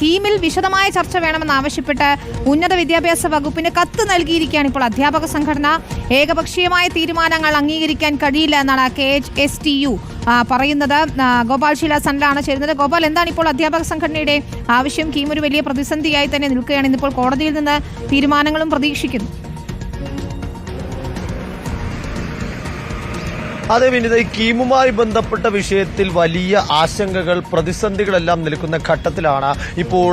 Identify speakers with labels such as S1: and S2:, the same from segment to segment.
S1: കീമിൽ വിശദമായ ചർച്ച വേണമെന്നാവശ്യപ്പെട്ട് ഉന്നത വിദ്യാഭ്യാസ വകുപ്പിന് കത്ത് നൽകിയിരിക്കുകയാണ് ഇപ്പോൾ അധ്യാപക സംഘടന. ഏകപക്ഷീയമായ തീരുമാനങ്ങൾ അംഗീകരിക്കാൻ കഴിയില്ല എന്നാണ് K H S T U പറയുന്നത്. ഗോപാൽ ശീല സനിലാണ് ചേരുന്നത്. ഗോപാൽ എന്താണ് ഇപ്പോൾ അധ്യാപക സംഘടനയുടെ ആവശ്യം? കീം ഒരു വലിയ പ്രതിസന്ധിയായി തന്നെ നിൽക്കുകയാണ്. ഇന്നിപ്പോൾ കോടതിയിൽ നിന്ന് തീരുമാനങ്ങളും പ്രതീക്ഷിക്കുന്നു.
S2: അതെ വിനിത ഈ കീമുമായി ബന്ധപ്പെട്ട വിഷയത്തിൽ വലിയ ആശങ്കകൾ പ്രതിസന്ധികളെല്ലാം നിൽക്കുന്ന ഘട്ടത്തിലാണ് ഇപ്പോൾ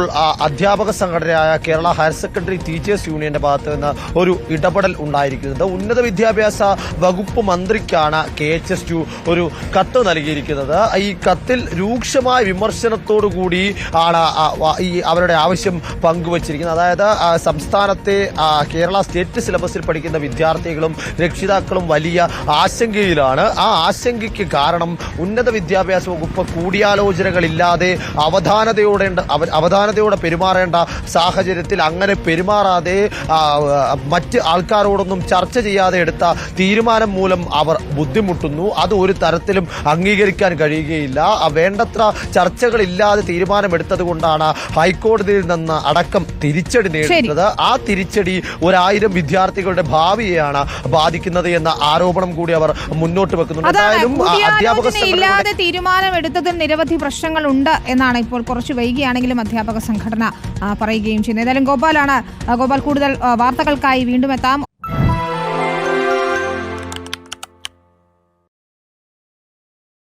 S2: അധ്യാപക സംഘടനയായ കേരള ഹയർ സെക്കൻഡറി ടീച്ചേഴ്സ് യൂണിയന്റെ ഭാഗത്ത് നിന്ന് ഒരു ഇടപെടൽ ഉണ്ടായിരിക്കുന്നത്. ഉന്നത വിദ്യാഭ്യാസ വകുപ്പ് മന്ത്രിക്കാണ് കെ എച്ച് എസ് യു ഒരു കത്ത് നൽകിയിരിക്കുന്നത്. ഈ കത്തിൽ രൂക്ഷമായ വിമർശനത്തോടു കൂടി ആണ് ഈ അവരുടെ ആവശ്യം പങ്കുവച്ചിരിക്കുന്നത്. അതായത് സംസ്ഥാനത്തെ കേരള സ്റ്റേറ്റ് സിലബസിൽ പഠിക്കുന്ന വിദ്യാർത്ഥികളും രക്ഷിതാക്കളും വലിയ ആശങ്കയിലാണ്. ആ ആശങ്കയ്ക്ക് കാരണം ഉന്നത വിദ്യാഭ്യാസ വകുപ്പ് കൂടിയാലോചനകളില്ലാതെ അവധാനതയോടെ അവ- അവധാനതയോടെ പെരുമാറേണ്ട സാഹചര്യത്തിൽ അങ്ങനെ പെരുമാറാതെ മറ്റ് ആൾക്കാരോടൊന്നും ചർച്ച ചെയ്യാതെ എടുത്ത തീരുമാനം മൂലം അവർ ബുദ്ധിമുട്ടുന്നു. അത് ഒരു തരത്തിലും അംഗീകരിക്കാൻ കഴിയുകയില്ല. വേണ്ടത്ര ചർച്ചകളില്ലാതെ തീരുമാനമെടുത്തത് കൊണ്ടാണ് ഹൈക്കോടതിയിൽ നിന്ന് അടക്കം തിരിച്ചടി നേടുന്നത് ആ തിരിച്ചടി ഒരായിരം വിദ്യാർത്ഥികളുടെ ഭാവിയെയാണ് ബാധിക്കുന്നത് എന്ന ആരോപണം കൂടി അവർ മുന്നോട്ട് വെക്കുന്നുണ്ട്. എന്തായാലും അധ്യാപക
S1: ഇല്ലാതെ തീരുമാനം എടുത്തതിൽ നിരവധി പ്രശ്നങ്ങളുണ്ട് എന്നാണ് ഇപ്പോൾ കുറച്ച് വൈകിയാണെങ്കിലും അധ്യാപക സംഘടന പറയുകയും ചെയ്യുന്നത് ഏതായാലും ഗോപാലാണ് ഗോപാൽ കൂടുതൽ വാർത്തകൾക്കായി വീണ്ടും എത്താം.